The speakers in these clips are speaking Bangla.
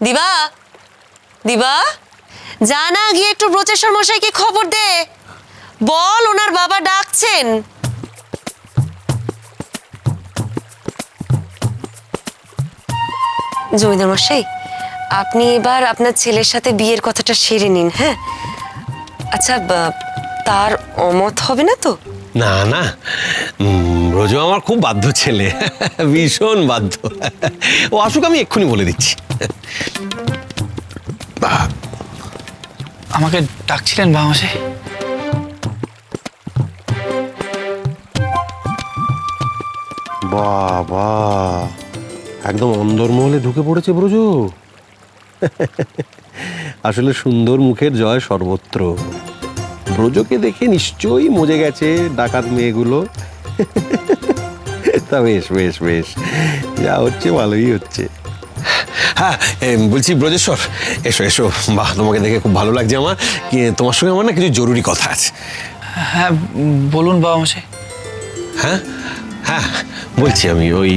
দিবা? দিবা? যা না গিয়ে একটু ব্রচেশ্বর মশাইকে খবর দে। বল, ওনার বাবা ডাকছেন। জমিদার মশাই, আপনি এবার আপনার ছেলের সাথে বিয়ের কথাটা সেরে নিন হ্যাঁ? আচ্ছা তার অমত হবে না তো? না না। উম, রোজু আমার খুব বাধ্য ছেলে। ভীষণ বাধ্য। ও আসুক আমি এক্ষুনি বলে দিচ্ছি। আমাকে ডাকছিলেন বাবাসে বাবা একদম অন্দরমহলে ঢুকে পড়েছে ব্রজু। আসলে সুন্দর মুখের জয় সর্বত্র। ব্রজকে দেখে নিশ্চয়ই মজে গেছে ডাকাত মেয়েগুলো। তা বেশ বেশ বেশ। যা হচ্ছে ভালোই হচ্ছে। হ্যাঁ বলছি ব্রজেশ্বর এসো এসো। বাহ তোমাকে দেখে খুব ভালো লাগছে আমার। কি তোমার সঙ্গে আমার না কিছু জরুরি কথা আছে। হ্যাঁ বলুন বাবা মশাই। হ্যাঁ? হ্যাঁ বলছি আমি ওই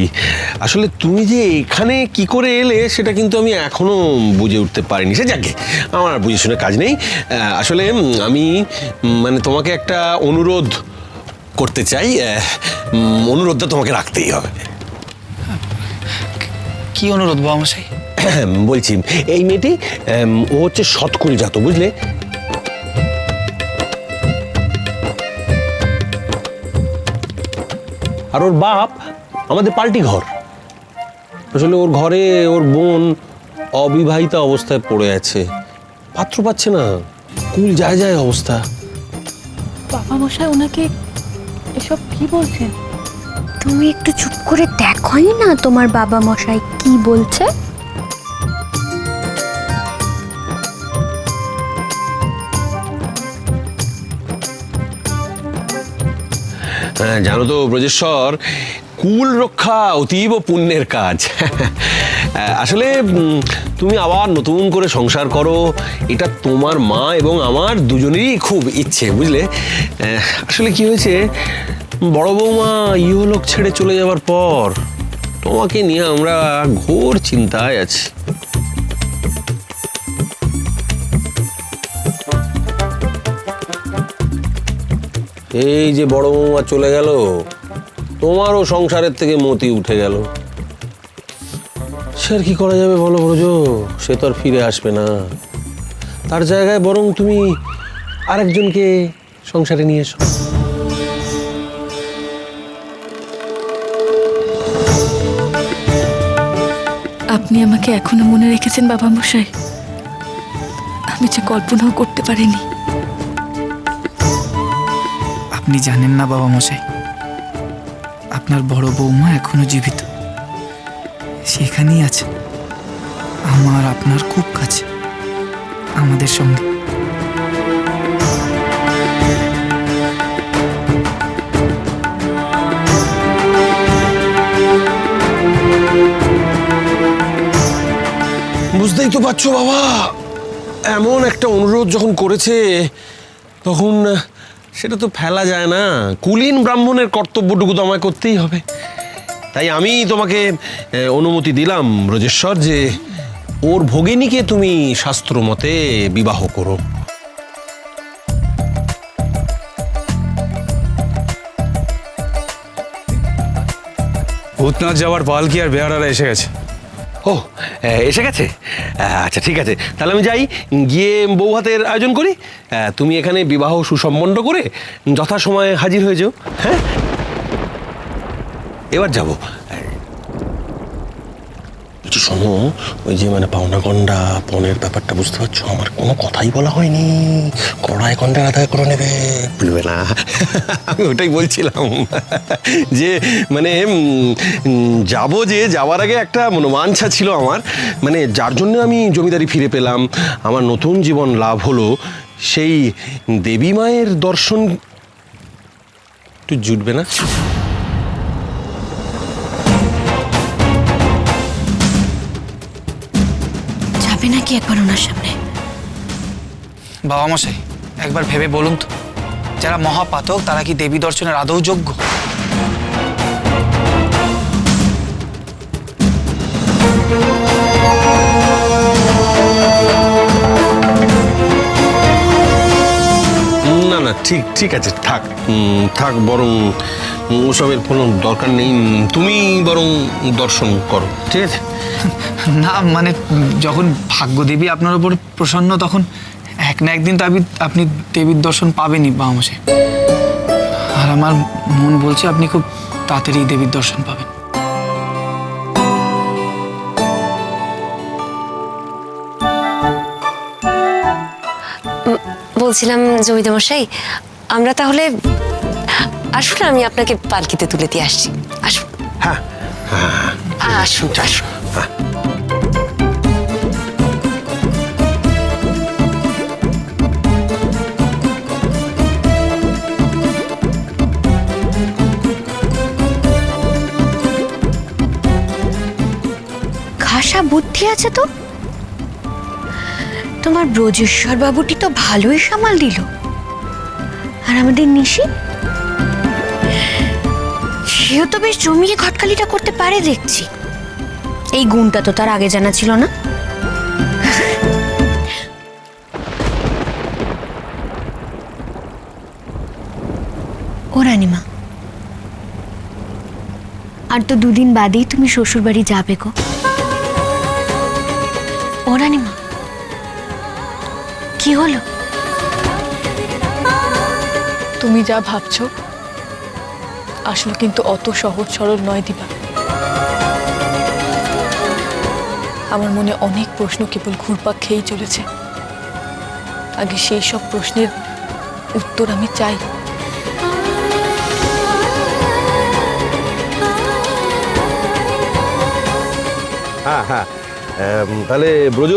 আসলে তুমি যে এখানে কি করে এলে সেটা কিন্তু আমি এখনও বুঝে উঠতে পারিনি। সে যাকে আমার বুঝে শুনে কাজ নেই। আসলে আমি মানে তোমাকে একটা অনুরোধ করতে চাই। অনুরোধটা তোমাকে রাখতেই হবে। কি অনুরোধ বাবামশাই বলছি এই মেয়েটি ও হচ্ছে সৎকুল জাত বুঝলে? আর ওর বাপ আমাদের পাল্টি ঘর। আসলে ওর ঘরে ওর বোন অবিবাহিতা অবস্থায় পড়ে আছে। পাত্র পাচ্ছে না। কুল যায় যায় অবস্থা। বাবা মশাই ওনাকে এসব কি বলছেন? তুমি একটু চুপ করে দেখোই না তোমার বাবা মশাই কি বলছে। হ্যাঁ জানো তো ব্রজেশ্বর, কুল রক্ষা অতীব পুণ্যের কাজ। আসলে তুমি আবার নতুন করে সংসার করো, এটা তোমার মা এবং আমার দুজনেরই খুব ইচ্ছে, বুঝলে? আসলে কি হয়েছে, বড় বৌমা ইহলোক ছেড়ে চলে যাওয়ার পর তোমাকে নিয়ে আমরা ঘোর চিন্তায় আছি। এই যে বড় বৌমা চলে গেল, তোমারও সংসারের থেকে মতি উঠে গেল। সে আর কি করা যাবে বলো ব্রজ? সে তো আর ফিরে আসবে না। তার জায়গায় বরং তুমি আরেকজনকে সংসারে নিয়ে এসো। আপনি আমাকে এখনও মনে রেখেছেন বাবা মশাই। আমি যে কল্পনাও করতে পারিনি। আপনি জানেন না, বাবা মশাই। আপনার বড় বৌমা এখনও জীবিত। সেখানেই আছে। আমার আপনার খুব কাছে। আমাদের সঙ্গে। বুঝতেই তো পারছ, বাবা। এমন একটা অনুরোধ যখন করেছে, তখন সেটা তো ফেলা যায় না। কুলীন ব্রাহ্মণের কর্তব্যটুকু তো আমায় করতেই হবে। তাই আমি তোমাকে অনুমতি দিলাম, ব্রজেশ্বর, যে ওর ভগিনীকে তুমি শাস্ত্র মতে বিবাহ করো। ভূতনাথ যাওয়ার পালকি আর বেহারারা এসে গেছে? ও এসে গেছে? আচ্ছা ঠিক আছে। তাহলে আমি যাই, গিয়ে বউ হাতের আয়োজন করি। তুমি এখানে বিবাহ সুসম্পন্ন করে যথাসময়ে হাজির হয়ে যাও হ্যাঁ? এবার যাব। বলছি শোনো, ওই যে মানে পাওনা গন্ডা পনেরো ব্যাপারটা বুঝতে পারছ? আমার কোনো কথাই বলা হয়নি। কড়াই গন্ডা আদায় করে নেবে। বুঝবে না। আমি ওটাই বলছিলাম। যে মানে যাব যে, যাওয়ার আগে একটা মনোমাঞ্ছা ছিল আমার। মানে যার জন্য আমি জমিদারি ফিরে পেলাম। আমার নতুন জীবন লাভ হলো সেই দেবী মায়ের দর্শন একটু জুটবে না? নাকি একবার ওনার সামনে? বাবা মশাই একবার ভেবে বলুন তো যারা মহাপাতক তারা কি দেবী দর্শনের আদৌ যোগ্য? না না ঠিক ঠিক আছে থাক। থাক বরং ওসবের কোনো দরকার নেই। তুমি বরং দর্শন করো ঠিক আছে? না মানে যখন ভাগ্যদেবী আপনার উপর প্রসন্ন তখন এক না একদিন তো আপনি আপনি দেবীর দর্শন পাবেনই বাবা আর আমার মন বলছে আপনি খুব তাড়াতাড়ি দেবীর দর্শন পাবেন। বলছিলাম জমিদার মশাই আমরা তাহলে আসুন আমি আপনাকে পালকিতে তুলে দিয়ে আসছি। আসুন। হ্যাঁ। আসুন আসুন। বুদ্ধি আছে তো? তোমার ব্রজেশ্বর বাবুটি তো ভালোই সামাল দিল। আর আমাদের নিশি? সেও তো বেশ জমিয়ে খটকালিটা করতে পারে দেখছি। এই গুণটা তো তার আগে জানা ছিল না। ও রানিমা, আর তো দুদিন বাদেই তুমি শ্বশুর বাড়ি যাবে গো। ও রানিমা কি হলো? তুমি যা ভাবছ আসলে কিন্তু অত সহজ সরল নয় দিবা। আমার মনে অনেক প্রশ্ন কেবল ঘুরপাক খেয়েই চলেছে। আগে সেই সব প্রশ্নের উত্তর আমি চাই। হ্যাঁ হ্যাঁ তাহলে ব্রজ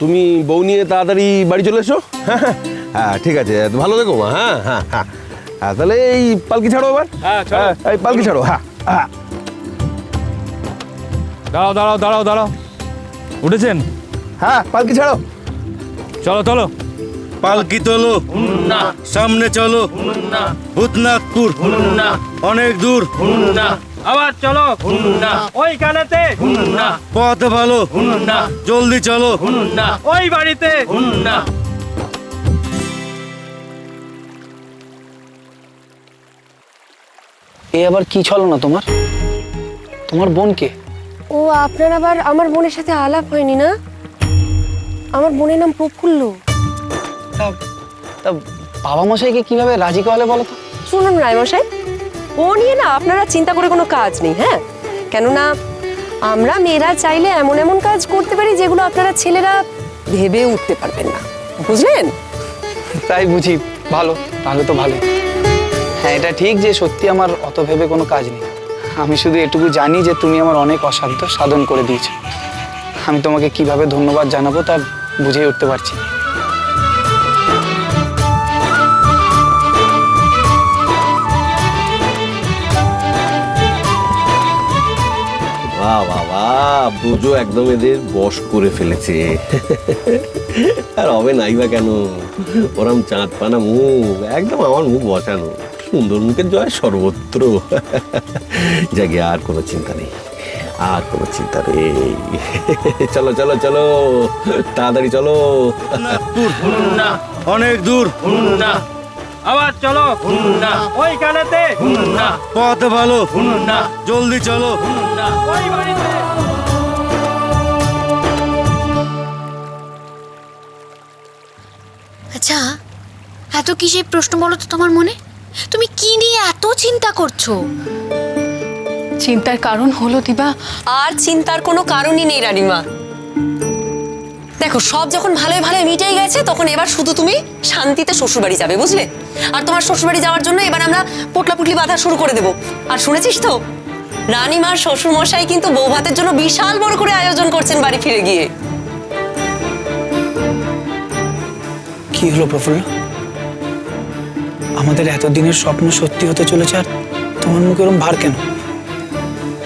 তুমি বউ নিয়ে তাড়াতাড়ি বাড়ি চলে এসো। হ্যাঁ হ্যাঁ, হ্যাঁ ঠিক আছে ভালো থেকো মা হ্যাঁ হ্যাঁ হ্যাঁ। হ্যাঁ তাহলে এই পালকি ছাড়ো আবার হ্যাঁ, হ্যাঁ, এই পালকি ছাড়ো হ্যাঁ হ্যাঁ। দাঁড়াও দাঁড়াও দাঁড়াও দাঁড়াও। উঠেছেন? হ্যাঁ পালকি ছাড়ো। চলো চলো। পালকি তোলো। সামনে চলো। ভূতনাথপুর। অনেক দূর। আবার চলো। ওই কানেতে পথ ভালো। জলদি চলো। ওই বাড়িতে। এ আবার কি ছলো না তোমার তোমার বোনকে ও আপনার আবার আমার বোনের সাথে আলাপ হয়নি না? আমার বোনের নাম প্রফুল্ল। তা বাবা মশাইকে কীভাবে রাজি করালে বলো তো? শুনুন রায়মশাই ও নিয়ে না আপনারা চিন্তা করে কোনো কাজ নেই হ্যাঁ? কেননা আমরা মেয়েরা চাইলে এমন এমন কাজ করতে পারি যেগুলো আপনারা ছেলেরা ভেবে উঠতে পারবেন না। বুঝলেন? তাই বুঝি। ভালো, তাহলে তো ভালো হ্যাঁ এটা ঠিক যে সত্যি আমার অত ভেবে কোনো কাজ নেই। আমি শুধু এটুকু জানি যে তুমি আমার অনেক অসাধ্য সাধন করে দিয়েছ। আমি তোমাকে কীভাবে ধন্যবাদ জানাব তা বুঝেই উঠতে পারছি। না। বাহ বাহ ব্রজো একদম এদের বশ করে ফেলেছে। আর হবে নাই বা কেন? ওরম চাঁদ পানা মুখ, একদম আমার মুখ বসানো। সুন্দর মুখের জয় সর্বত্র। জাগে আর কোনো চিন্তা নেই, আর কোনো চিন্তা নেই। চলো চলো চলো, তাড়াতাড়ি চলো। অনেক দূর। আবার চলো। ওই কানেতে পথ ভালো। জলদি চলো। ওই বাড়িতে। আচ্ছা এত কিসের প্রশ্ন বলো তো তোমার মনে? তুমি কি নিয়ে এত চিন্তা করছ? চিন্তার কারণ হলো দিবা। আর চিন্তার কোনো কারণই নেই রানিমা। দেখো, সব যখন ভালোই ভালোই মিটেই গেছে, তখন এবার শুধু তুমি শান্তিতে শ্বশুরবাড়ি যাবে, বুঝলে? আর তোমার শ্বশুরবাড়ি যাওয়ার জন্য এবার আমরা পোটলা পুটলি বাঁধা শুরু করে দেব। আর শুনেছিস তো? রানিমার শ্বশুর মশাই কিন্তু বউ ভাতের জন্য বিশাল বড় করে আয়োজন করছেন বাড়ি ফিরে গিয়ে। কি হলো প্রফুল্ল? আমাদের এতদিনের স্বপ্ন সত্যি হতে চলেছে, আর তোমার মুখে এরকম ভার কেন?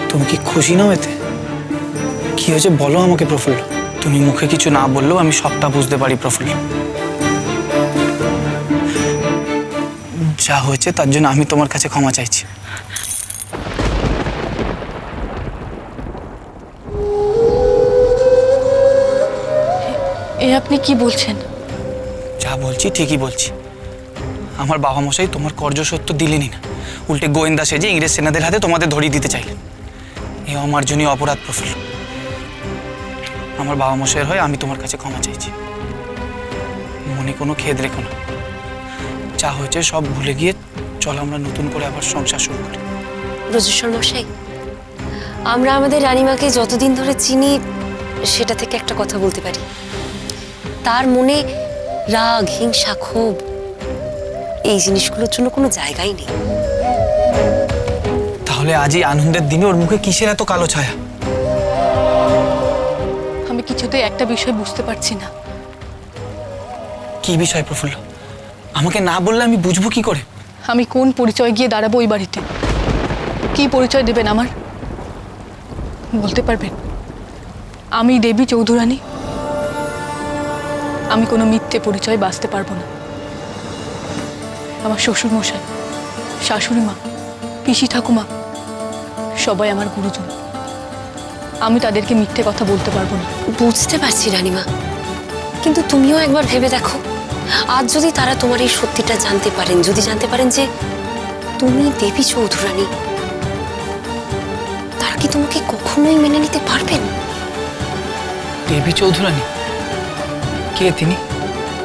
তুমি কি খুশি নাও এতে? কি হয়েছে বলো আমাকে প্রফুল্ল। তুমি মুখে কিছু না বললেও আমি সবটা বুঝতে পারি প্রফুল্ল যা হয়েছে তার জন্য আমি তোমার কাছে ক্ষমা চাইছি। এ আপনি কি বলছেন? যা বলছি ঠিকই বলছি। আমার বাবা মশাই তোমার কর্য সত্য দিলেনই না। উল্টে গোয়েন্দা সেজে ইংরেজ সেনাদের হাতে তোমাদের ধরিয়ে দিতে চাইলেন। এ আমার অমার্জনীয় অপরাধ প্রফুল্ল আমার বাবা মশাইয়ের হয়ে আমি তোমার কাছে ক্ষমা চাইছি। মনে কোনো খেদ রেখো না। যা হয়েছে সব ভুলে গিয়ে চলো আমরা নতুন করে আবার সংসার শুরু করি। ব্রজেশ্বর মশাই আমরা আমাদের রানীমাকে যতদিন ধরে চিনি সেটা থেকে একটা কথা বলতে পারি। তার মনে রাগ হিংসা ক্ষোভ এই জিনিসগুলোর জন্য কোনো জায়গাই নেই। তাহলে আজই আনন্দের দিনে ওর মুখে কিসের এত কালো ছায়া? কিছুতেই একটা বিষয় বুঝতে পারছি না। কি বিষয় প্রফুল্ল? আমাকে না বললে আমি বুঝব কি করে? আমি কোন পরিচয় গিয়ে দাঁড়াবো ওই বাড়িতে? কি পরিচয় দেবেন আমার? বলতে পারবেন? আমি দেবী চৌধুরানী। আমি কোনো মিথ্যে পরিচয় বাঁচতে পারব না। আমার শ্বশুর মশাই শাশুড়ি মা পিসি ঠাকুমা সবাই আমার গুরুজন। আমি তাদেরকে মিথ্যে কথা বলতে পারব না। বুঝতে পারছি রানীমা। কিন্তু তুমিও একবার ভেবে দেখো। আজ যদি তারা তোমার এই সত্যিটা জানতে পারেন যদি জানতে পারেন যে তুমি দেবী চৌধুরানী তারা কি তোমাকে কখনোই মেনে নিতে পারবেন? দেবী চৌধুরানী? কে তিনি?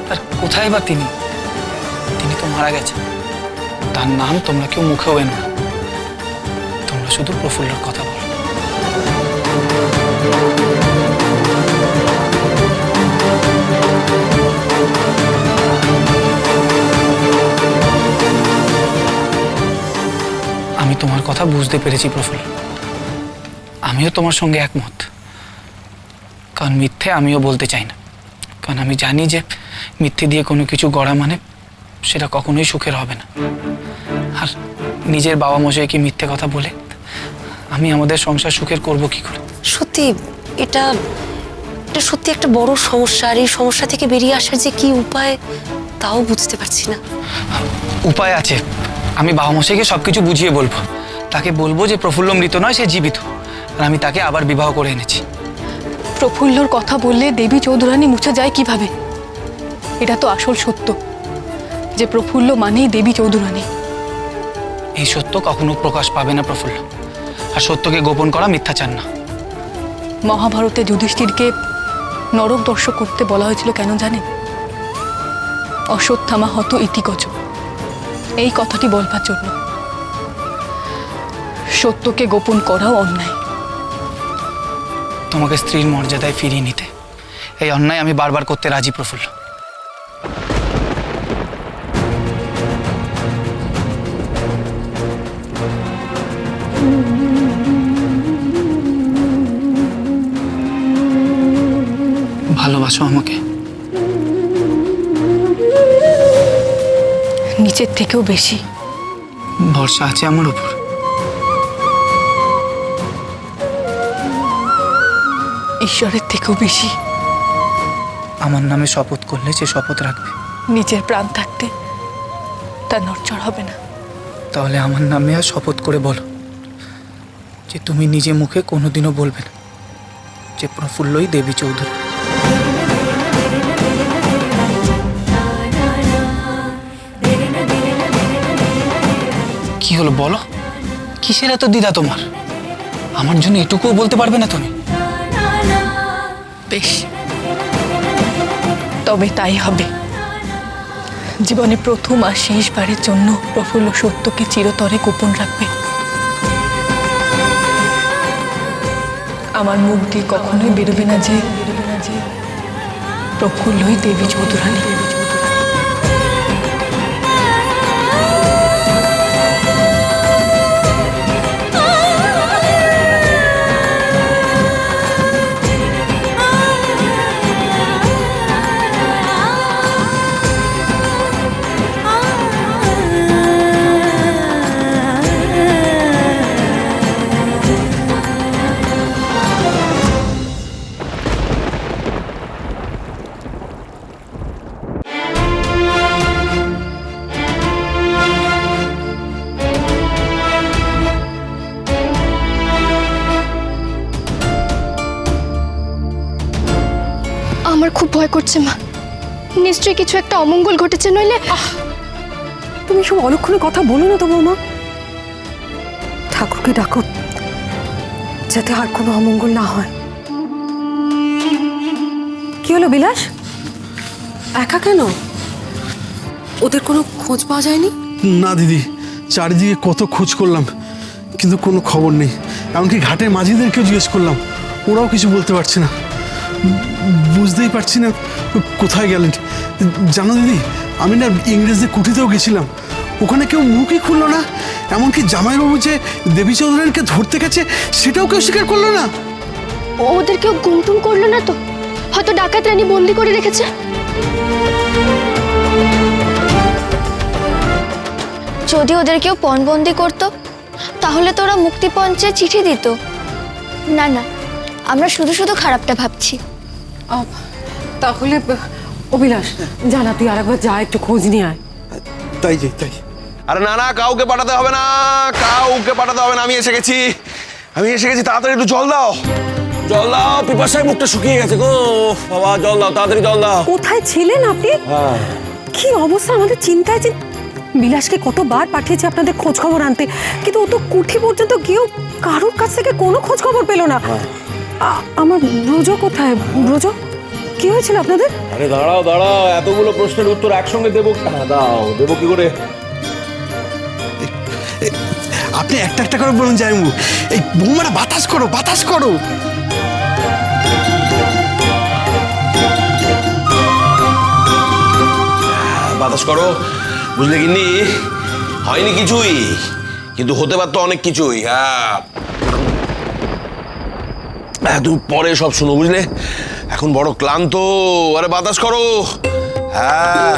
আর কোথায় বা তিনি? তিনি তো মারা গেছেন তার নাম তোমরা কেউ মুখেও এনো না। তোমরা শুধু প্রফুল্লর কথা বলো। আমি তোমার কথা বুঝতে পেরেছি প্রফুল্ল আমিও তোমার সঙ্গে একমত। কারণ মিথ্যে আমিও বলতে চাই না। কারণ আমি জানি যে মিথ্যে দিয়ে কোনো কিছু গড়া মানে সেটা কখনোই সুখের হবে না। আর নিজের বাবা মশাইকে মিথ্যে কথা বলে আমি আমাদের সংসার সুখের করব কি করে? সত্যি এটা এটা সত্যি একটা বড় সমস্যা। আর এই সমস্যা থেকে বেরিয়ে আসার যে কি উপায় তাও বুঝতে পারছি না। উপায় আছে। আমি বাবা মশাইকে সব কিছু বুঝিয়ে বলব। তাকে বলব যে প্রফুল্ল মৃত নয় সে জীবিত। আর আমি তাকে আবার বিবাহ করে এনেছি। প্রফুল্লর কথা বললে দেবী চৌধুরানী মুছে যায় কীভাবে? এটা তো আসল সত্য। যে প্রফুল্ল মানেই দেবী চৌধুরানী। এই সত্য কখনো প্রকাশ পাবে না প্রফুল্ল। আর সত্যকে গোপন করা মিথ্যা চান না। মহাভারতে যুধিষ্ঠিরকে নরক দর্শক করতে বলা হয়েছিল কেন জানেন? অশ্বত্থামা হত ইতিকচ এই কথাটি বলবার জন্য। সত্যকে গোপন করাও অন্যায়। তোমাকে স্ত্রীর মর্যাদায় ফিরিয়ে নিতে। এই অন্যায় আমি বারবার করতে রাজি প্রফুল্ল। ভালোবাসো আমাকে। নিচের থেকেও বেশি। ভরসা আছে আমার উপর। ঈশ্বরের থেকেও বেশি। আমার নামে শপথ করলে সে শপথ রাখবে। নিজের প্রাণ থাকতে তার নড়চড় হবে না। তাহলে আমার নামে আর শপথ করে বলো যে তুমি নিজে মুখে কোনোদিনও বলবে না যে প্রফুল্লই দেবী চৌধুরী। হলো বলো? কিসের এত দ্বিধা তোমার? আমার জন্য এটুকুও বলতে পারবে না তুমি? বেশ। তবে তাই হবে। জীবনে প্রথম আর শেষবারের জন্য প্রফুল্ল সত্যকে চিরতরে গোপন রাখবে। আমার মুখ দিয়ে কখনোই বেরোবে না যে বেরোবে না যে প্রফুল্লই দেবী চৌধুরানী। আমার খুব ভয় করছে মা। নিশ্চয়ই কিছু একটা অমঙ্গল ঘটেছে নইলে তুমি সব অলক্ষণে কথা বলো না তো বৌমা। ঠাকুরকে ডাকো যাতে আর কোনো অমঙ্গল না হয়। কি হলো বিলাস? একা কেন? ওদের কোনো খোঁজ পাওয়া যায়নি? না দিদি। চারিদিকে কত খোঁজ করলাম কিন্তু কোনো খবর নেই। এমনকি ঘাটের মাঝিদেরকেও জিজ্ঞেস করলাম। ওরাও কিছু বলতে পারছে না। বুঝতেই পারছি না কোথায় গেলেন। জানো দিদি, আমি না ইংরেজদের কুঠিতেও গেছিলাম। ওখানে কেউ মুখই খুললো না। এমনকি জামাইবাবু যে দেবী চৌধুরীকে ধরতে গেছে, সেটাও কেউ স্বীকার করল না। ওদের কেউ গুমটুম করল না তো? হয়তো ডাকাত রানী বন্দি করে রেখেছে। যদি ওদের কেউ পণবন্দি করতো, তাহলে তো ওরা মুক্তিপঞ্চে চিঠি দিত। না না আমরা শুধু শুধু খারাপটা ভাবছি। তাহলে অভিলাষ জানা তুই আরেকবার যা একটু খোঁজ নিয়ে আয়। তাই যে তাই। আরে না না কাউকে পাঠাতে হবে না কাউকে পাঠাতে হবে না আমি এসে গেছি। আমি এসে গেছি তাড়াতাড়ি একটু জল দাও। জল দাও পিপাসায় মুখটা শুকিয়ে গেছে গো। বাবা জল দাও তাড়াতাড়ি জল দাও। কোথায় ছিলেন আপনি? কি অবস্থা আমাদের চিন্তায় যে বিলাসকে কতবার পাঠিয়েছে আপনাদের খোঁজ খবর আনতে কিন্তু ও তো কুঠি পর্যন্ত গিয়েও কারোর কাছ থেকে কোনো খোঁজ খবর পেল না। আ- আমার ব্রজ কোথায়? ব্রজ? কি হয়েছিল আপনাদের? আরে দাঁড়াও দাঁড়াও এতগুলো প্রশ্নের উত্তর একসঙ্গে দেবো। হ্যাঁ দাও দেবো কি করে? আপনি একটা একটা করে বলুন জাইমু। এই বৌমারা বাতাস করো বাতাস করো। বাতাস করো। বুঝলে কিন্নি হয়নি কিছুই। কিন্তু হতে পারতো অনেক কিছুই হ্যাঁ। তুমি পরে সব শুনো, বুঝলে? এখন বড় ক্লান্ত। আরে বাতাস করো। হ্যাঁ।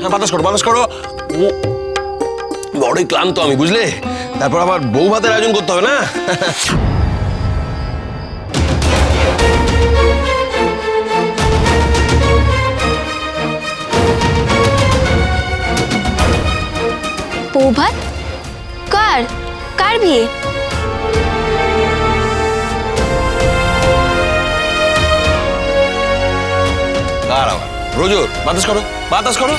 হ্যাঁ বাতাস করো বাতাস করো। বড়ই ক্লান্ত আমি, বুঝলে? তারপর আবার বউ ভাতের আয়োজন করতে হবে না? বৌভাত? কার? কার বিয়ে? রোজর বাতাস করো বাতাস করো।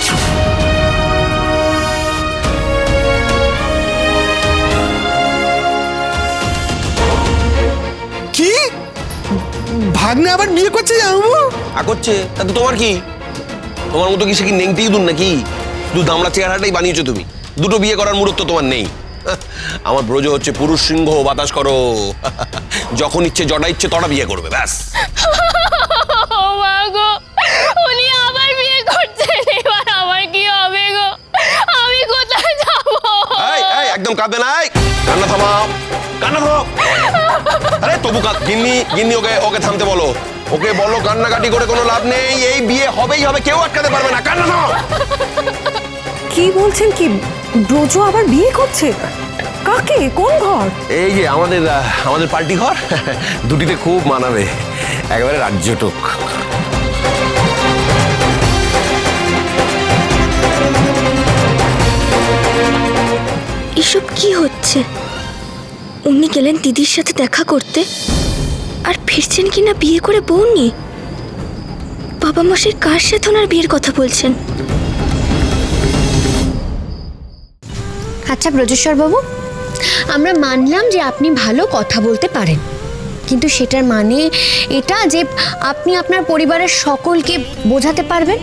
কি? ভাগ্নে আবার বিয়ে করছে জামাইবাবু আ করছে? তাতে তোমার কি? তোমার মতো কি সে কি নেংটি দুন নাকি? শুধু দামড়া চেহারাটাই বানিয়েছো তুমি। দুটো বিয়ে করার মুহূর্ত তোমার নেই। আমার ব্রজ হচ্ছে পুরুষ সিংহ বাতাস করো। যখন ইচ্ছে জটা ইচ্ছে তটা বিয়ে করবে ব্যাস ও মা গো উনি আবার বিয়ে করছেন এবার আমার কি হবে গো আমি কোথায় যাব এই এই একদম কাঁদবে না এই, কান্না থামাও কান্না থামাও। আরে তবু গিন্নি গিন্নি ওকে ওকে থামতে বলো। ওকে বলো কান্নাকাটি করে কোনো লাভ নেই এই বিয়ে হবেই হবে কেউ আটকাতে পারবে না কান্না থামাও। কি বলছেন কি ব্রজ আবার বিয়ে করছে? কাকে কোন ঘর? এই যে আমাদের আমাদের পার্টি ঘর দুটিতে খুব মানাবে একেবারে রাজ্যটুক। এসব কি হচ্ছে? উনি গেলেন দিদির সাথে দেখা করতে। আর ফিরছেন কি না বিয়ে করে বউ নিয়ে বাবা মশাই কার সাথে ওনার বিয়ের কথা বলছেন? আচ্ছা ব্রজেশ্বর বাবু আমরা মানলাম যে আপনি ভালো কথা বলতে পারেন। কিন্তু সেটার মানে এটা যে আপনি আপনার পরিবারের সকলকে বোঝাতে পারবেন?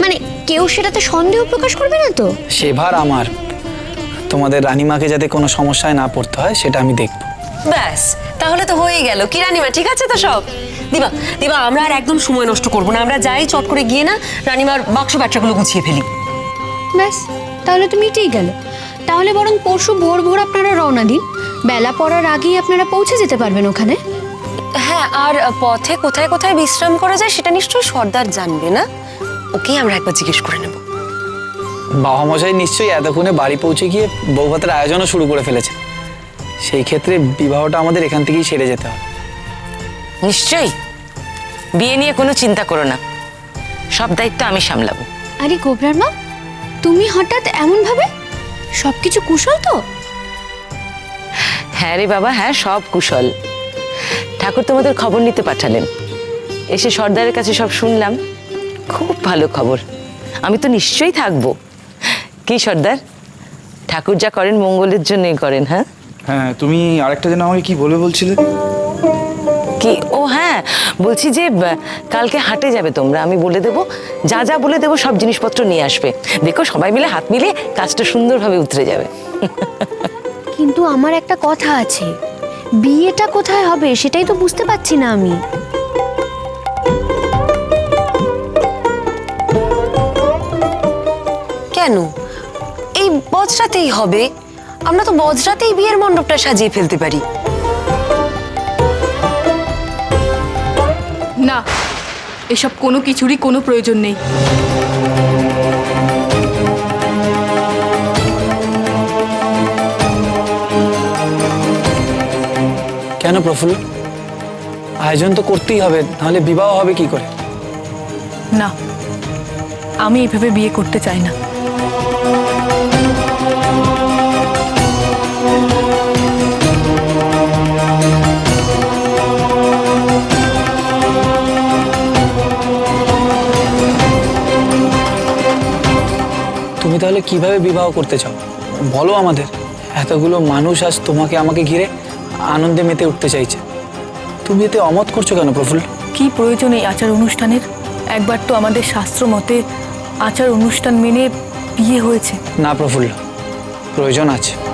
মানে কেউ সেটাতে সন্দেহ প্রকাশ করবে না তো? সে ভার আমার। তোমাদের রানীমাকে যাতে কোনো সমস্যায় না পড়তে হয় সেটা আমি দেখব। ব্যাস তাহলে তো হয়েই গেল। কি রানিমা ঠিক আছে তো সব? দিবা দিবা আমরা আর একদম সময় নষ্ট করব না। আমরা যাই চট করে গিয়ে না রানিমার বাক্স ব্যাট্রাগুলো গুছিয়ে ফেলি। ব্যাস তাহলে তো মিটেই গেল। তাহলে বরং পরশু ভোর ভোর আপনারা রওনা দিন। বেলা পড়ার আগেই আপনারা পৌঁছে যেতে পারবেন ওখানে। হ্যাঁ আর পথে কোথায় কোথায় বিশ্রাম করা যায় সেটা নিশ্চয়ই সর্দার জানবে না? ওকেই আমরা একবার জিজ্ঞেস করে নেব। বাবা মশাই নিশ্চয়ই এতক্ষণে বাড়ি পৌঁছে গিয়ে বৌভাতের আয়োজনও শুরু করে ফেলেছে। সেই ক্ষেত্রে বিবাহটা আমাদের এখান থেকেই সেরে যেতে হবে। নিশ্চয়ই। বিয়ে নিয়ে কোনো চিন্তা করো না। সব দায়িত্ব আমি সামলাবো। আরে গোবরার মা তুমি হঠাৎ এমন ভাবে সবকিছু কুশল তো? হ্যাঁ রে বাবা হ্যাঁ সব কুশল। ঠাকুর তোমাদের খবর নিতে পাঠালেন। এসে সর্দারের কাছে সব শুনলাম। খুব ভালো খবর। আমি তো নিশ্চয়ই থাকব। কি সর্দার? ঠাকুর যা করেন মঙ্গলের জন্যই করেন হ্যাঁ? হ্যাঁ তুমি আরেকটা যেন আমাকে কি বলে বলছিলে? কি? ও হ্যাঁ বলছি যে কালকে হাটে যাবে তোমরা আমি বলে দেবো যা যা বলে দেবো সব জিনিসপত্র নিয়ে আসবে। দেখো সবাই মিলে হাত মিলে কাজটা সুন্দরভাবে উতরে যাবে। কিন্তু আমার একটা কথা আছে। বিয়েটা কোথায় হবে সেটাই তো বুঝতে পারছি না আমি। কেন? বজরাতেই হবে। আমরা তো বজরাতেই বিয়ের মণ্ডপটা সাজিয়ে ফেলতে পারি। না এসব কোনো কিছুরই কোনো প্রয়োজন নেই। কেন প্রফুল্ল? আয়োজন তো করতেই হবে তাহলে বিবাহ হবে কি করে? না আমি এভাবে বিয়ে করতে চাই না। তাহলে কীভাবে বিবাহ করতে চাও? বলো আমাদের। এতগুলো মানুষ আজ তোমাকে আমাকে ঘিরে আনন্দে মেতে উঠতে চাইছে। তুমি এতে অমত করছ কেন প্রফুল্ল? কি প্রয়োজন এই আচার অনুষ্ঠানের? একবার তো আমাদের শাস্ত্র মতে আচার অনুষ্ঠান মেনে বিয়ে হয়েছে। না প্রফুল্ল। প্রয়োজন আছে।